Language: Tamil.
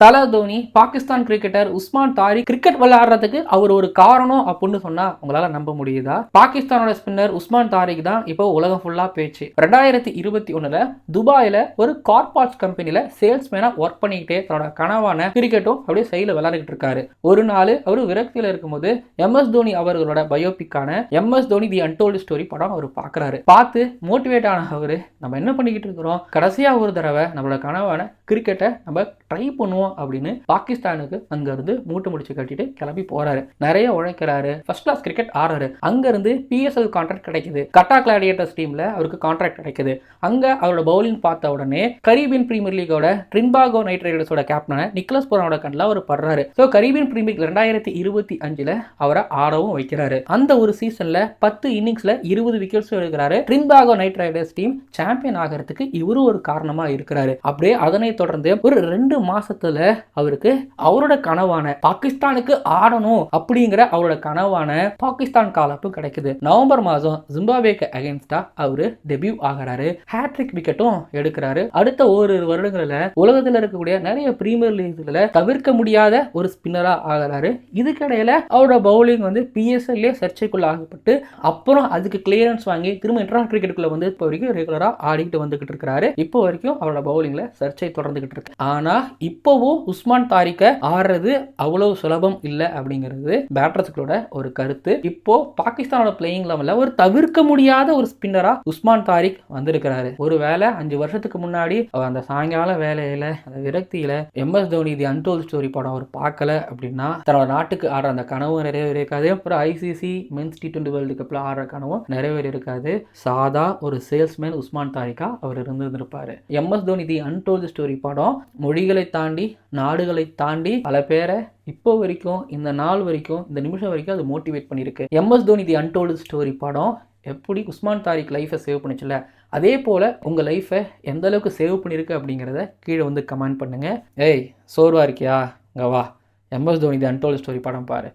தல தோனி பாகிஸ்தான் கிரிக்கெட்டர் உஸ்மான் தாரி கிரிக்கெட் விளையாடுறதுக்கு அவர் ஒரு காரணம் அப்படின்னு சொன்னா உங்களால நம்ப முடியுதா? பாகிஸ்தானோட ஸ்பின்னர் உஸ்மான் தாரிக் தான் இப்போ உலகம் ஃபுல்லா பேச்சு. ரெண்டாயிரத்தி இருபத்தி ஒண்ணுல துபாயில ஒரு கார்பாட்ஸ் கம்பெனில சேல்ஸ்மேனா ஒர்க் பண்ணிக்கிட்டே தன்னோட கனவான கிரிக்கெட்டும் அப்படியே சைடில் விளையாடிட்டு இருக்காரு. ஒரு நாள் அவர் விரக்தியில இருக்கும்போது எம் எஸ் தோனி அவர்களோட பயோபிக்கான M S Dhoni the untold story படம் அவர் பார்க்கறாரு பார்த்து மோட்டிவேட் ஆன அவரு நம்ம என்ன பண்ணிக்கிட்டு இருக்கிறோம்? கடைசியா ஒரு தடவை நம்மளோட கனவான கிரிக்கெட்டை நம்ம ட்ரை பண்ணுவோம் அப்படின்னு பாகிஸ்தானுக்கு அங்க இருந்து மூட்டை முடிச்சு கட்டிட்டு கிளம்பி போறாரு. நிறைய உழைக்கிறாரு. ஃபர்ஸ்ட் கிளாஸ் கிரிக்கெட் ஆடுறாரு. அங்க இருந்து பிஎஸ்எல் கான்ட்ராக்ட் கிடைக்குது. கட்டா கிளாடியேட்டர்ஸ் டீம்ல அவருக்கு கான்ட்ராக்ட் கிடைக்குது. அங்க அவரோட பவுலிங் பார்த்த உடனே கரீபியன் பிரீமியர் லீகோட ட்ரின்பாகோ நைட் ரைடர்ஸோட கேப்டனான நிக்லஸ் புரானோட கண்ணில் அவர் படுறாரு. ஸோ கரீபியன் பிரீமியர் ரெண்டாயிரத்தி இருபத்தி அஞ்சுல அவரை ஆடவும் வைக்கிறாரு. அந்த ஒரு சீசன்ல பத்து இன்னிங்ஸ்ல இருபது விக்கெட்ஸ் எடுக்கிறாரு. Trinbago Knight Riders team champion ஆகிறதுக்கு இவரும் ஒரு காரணமா இருக்கிறாரு. அப்படியே அதனை தொடர்ந்து ஒரு ரெண்டு மாசத்துல அவருக்கு அவரோட கனவான பாகிஸ்தானுக்கு ஆடணும் அப்படிங்கிற அவரோட கனவான பாகிஸ்தான் காலப்பும் கிடைக்குது. நவம்பர் மாதம் ஜிம்பாபேக்கு அகைன்ஸ்டா அவரு டெபியூ ஆகிறாரு. ஹேட்ரிக் விக்கெட்டும் எடுக்கிறாரு. அடுத்த ஓரிரு வருடங்களில் உலகத்தில் இருக்கக்கூடிய நிறைய பிரீமியர் லீக்ல தவிர்க்க முடியாத ஒரு ஸ்பின்னரா ஆகிறாரு. இதுக்கிடையில அவரோட பவுலிங் வந்து பிஎஸ்எல்லே சர்ச்சைக்குள்ள ஆகப்பட்டு அப்புறம் அதுக்கு கிளியரன்ஸ் வாங்கி திரும்ப இன்டர்நேஷனல் கிரிக்கெட்டுக்குள்ள வந்து இப்போ வரைக்கும் ரெகுலரா ஆடிக்கிட்டு வந்துகிட்டு இருக்கிறாரு. இப்போ வரைக்கும் அவரோட பவுலிங்ல சர்ச்சை தொடர்ந்துகிட்டு இருக்கு. ஆனா இப்போவும் உஸ்மான் தாரிக்க ஆடுறது அவ்வளவு சுலபம் இல்லை அப்படிங்கிறது பேட்டர்ஸ்களோட ஒரு கருத்து. இப்போ பாகிஸ்தானோட பிளேயிங் லெவல்ல ஒரு தவிர்க்க முடியாத ஒரு ஸ்பின்னரா உஸ்மான் தாரிக் வந்திருக்கிறாரு. ஒருவேளை அஞ்சு வருஷத்துக்கு முன்னாடி அந்த சாயங்கால வேலையில அந்த விரக்தியில M S Dhoni the untold story படம் அவர் பார்க்கல அப்படின்னா தன்னோட நாட்டுக்கு ஆடுற அந்த கனவும் நிறைவேறியிருக்காது. அப்புறம் ICC men's T twenty world கப்ல ஆடுற கனவும் நிறைவேறியிருக்காது. சாதா ஒரு சேல்ஸ்மேன் உஸ்மான் தாரிக்கா அவர் இருந்திருந்திருப்பாரு. M S Dhoni the untold story படம் மொழிகளை தாண்டி நாடுகளை தாண்டி பல பேரை இப்போ வரைக்கும் இந்த நாள் வரைக்கும் இந்த நிமிஷம் வரைக்கும் அது மோட்டிவேட் பண்ணியிருக்கு. MS Dhoni the untold story படம் எப்படி உஸ்மான் தாரிக் லைஃப்பை சேவ் பண்ணிச்சுல? அதே போல் உங்கள் லைஃப்பை எந்த அளவுக்கு சேவ் பண்ணியிருக்கு அப்படிங்கிறத கீழே வந்து கமெண்ட் பண்ணுங்கள் ஏய் சோர்வா இருக்கியா? இங்க வா. MS Dhoni the untold story படம் பாரு.